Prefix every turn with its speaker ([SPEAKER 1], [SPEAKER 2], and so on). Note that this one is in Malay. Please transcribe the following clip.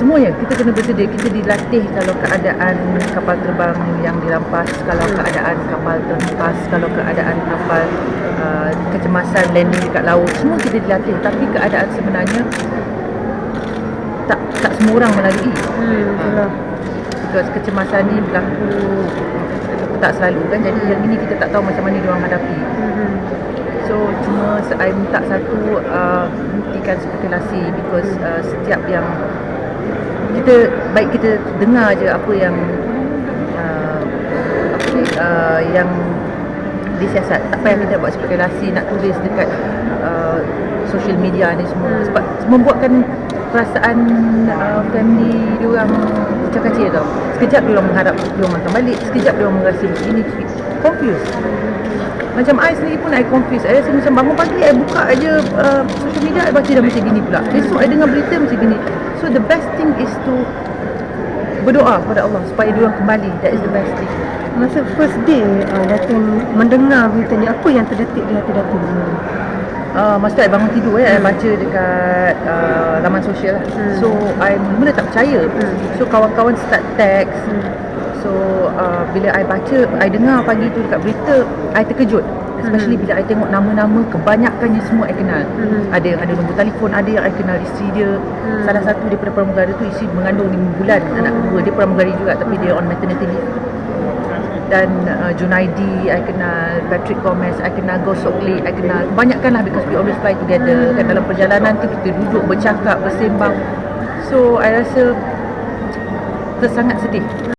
[SPEAKER 1] Semuanya kita kena bersedia. Kita dilatih kalau keadaan kapal terbang yang dirampas Kalau keadaan kapal terhempas Kalau keadaan kapal uh, kecemasan landing dekat laut. Semua kita dilatih. Tapi keadaan sebenarnya Tak tak semua orang melalui
[SPEAKER 2] Hmm, betul. Lah.
[SPEAKER 1] Because kecemasan ni berlaku. Tak selalu kan Jadi yang ini kita tak tahu macam mana diorang hadapi.
[SPEAKER 2] Hmm.
[SPEAKER 1] So cuma saya minta satu uh, hentikan spekulasi because uh, setiap yang kita baik kita dengar je apa yang uh, apa ni uh, yang disiasat. Tak payah kita buat spekulasi nak tulis dekat uh, social media ni semua.
[SPEAKER 2] Hmm.
[SPEAKER 1] sebab membuatkan perasaan uh, family diorang kacir-kacir tau. Sekejap diorang mengharap diorang makan balik. Sekejap diorang merasa begini confused. Macam I sendiri pun I confused. I rasa macam bangun pagi I buka aja uh, social media I baca dah macam gini pula. Besok I dengar berita macam gini. So the best thing is to Berdoa kepada Allah Supaya dia orang kembali. That is the best thing.
[SPEAKER 2] Masa first day uh, Datin mendengar berita ni Apa yang terdetik di hati Datin?
[SPEAKER 1] Uh, Masa tu I bangun tidur eh, I baca dekat uh, laman sosial lah
[SPEAKER 2] Hmm.
[SPEAKER 1] So I mula tak percaya
[SPEAKER 2] Hmm.
[SPEAKER 1] So kawan-kawan start text So uh, bila I baca, I dengar pagi tu dekat berita, I terkejut. Especially
[SPEAKER 2] Mhm.
[SPEAKER 1] bila I tengok nama-nama kebanyakannya semua I kenal.
[SPEAKER 2] Mhm.
[SPEAKER 1] Ada yang ada nombor telefon, ada yang I kenal isteri dia.
[SPEAKER 2] Hmm.
[SPEAKER 1] Salah satu daripada pramugara tu isteri mengandung 5 bulan anak kedua. Dia pramugari juga tapi dia on maternity leave. Dan uh, Junaidi, I kenal Patrick Gomez, I kenal Gosokli, I kenal kebanyakan lah because we always fly together. Kan dalam perjalanan tu kita duduk bercakap, bersembang. So I rasa tersangat sedih